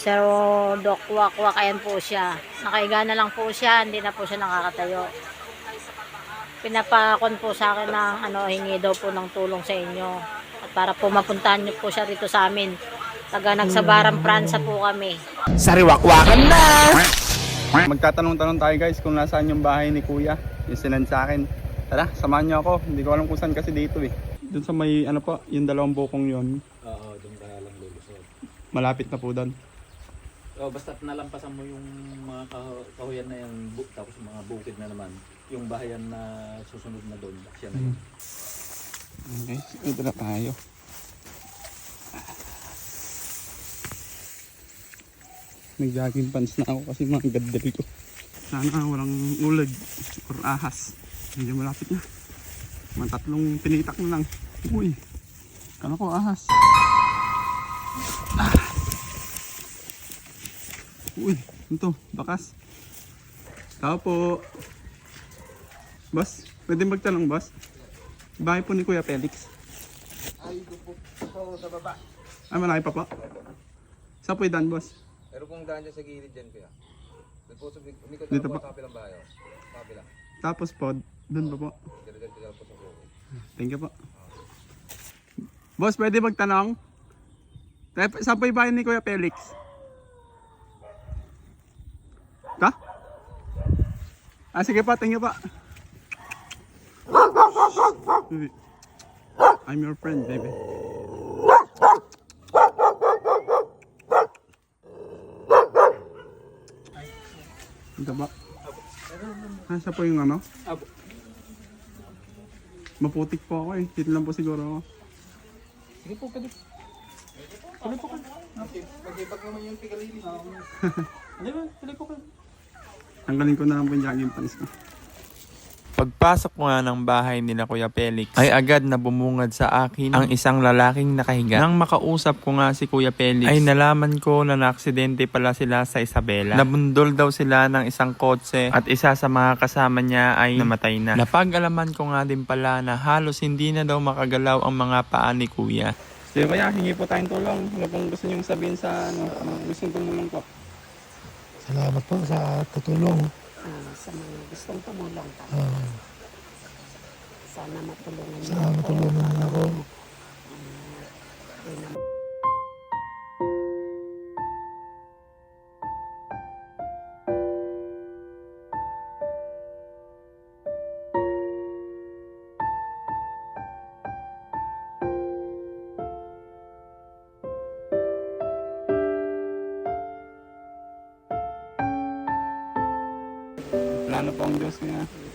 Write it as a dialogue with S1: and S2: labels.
S1: Sir Doc Wakwak, ayan po siya. Nakaiga na lang po siya, hindi na po siya nakakatayo. Pinapakon po sa akin ng ano, hingi daw po ng tulong sa inyo. At para po mapuntahan niyo po siya rito sa amin. Taga nagsabarang Pransa po kami.
S2: Sariwakwakan na!
S3: Magtatanong-tanong tayo guys kung nasaan yung bahay ni Kuya. Yung sinend sa akin. Tara, samahan niyo ako. Hindi ko alam kung saan kasi dito eh. Doon sa may ano po, yung dalawang bukong yon
S4: Oo, doon ka lang lulusot.
S3: Malapit na po doon.
S4: Oh, basta nalampasan mo yung mga kah- kahuyan na yung bu- tapos mga bukid na naman. Yung bahayan na susunod na doon, siya na yun.
S3: Okay, ito na tayo. Nag-jogging pants na ako kasi mga gadal ko. Sana walang ulag or ahas. Medyo malapit na. Mga tatlong pinitak na lang. Uy, kala ko ahas. Uy, ito, bakas. Tao po. Boss, pwede magtanong boss? Bahay po ni Kuya Felix.
S2: Ay, po po sa baba.
S3: Ay, malaki pa po. Saan po yung boss?
S2: Pero kung daan dyan sa gilid dyan, kuya. Doon po umikot
S3: Dito
S2: na po
S3: pa.
S2: sa kapilang bahay. oh. Sa kapila.
S3: Tapos po, doon pa po.
S2: Dito dyan po sa.
S3: Thank you po. Boss, pwede magtanong? Tep- Saan po yung bahay ni Kuya Felix? Ta? Ah, sige pa, thank you pa. I'm your friend, baby. Ito ba? Nasa po yung ano?
S4: Abo.
S3: Maputik po ako eh. Dito lang po siguro ako.
S4: Sige po, pwede.
S2: Pag-ibag naman yung tigalili.
S4: Hindi ba? Pwede po kayo.
S3: Tanggalin ko na lang po yung jogging pants ko.
S5: Pagpasok ko nga ng bahay nila Kuya Felix, ay agad na bumungad sa akin ang isang lalaking nakahiga. Nang makausap ko nga si Kuya Felix, ay nalaman ko na naaksidente pala sila sa Isabela. Nabundol daw sila ng isang kotse at isa sa mga kasama niya ay namatay na. Napag-alaman ko nga din pala na halos hindi na daw makagalaw ang mga paa ni Kuya.
S3: Sige kaya, hingi po tayong tulong. Ano pong gusto niyong sabihin sa ano, ano gusto niyong tumulong po?
S6: Salamat po sa tutulong.
S1: Ah, sa mga gustong tumulong ka.
S6: Ah,
S1: Sana matulungan niyo
S6: sana matulungan ako.
S3: Plano po ang Diyos kaya.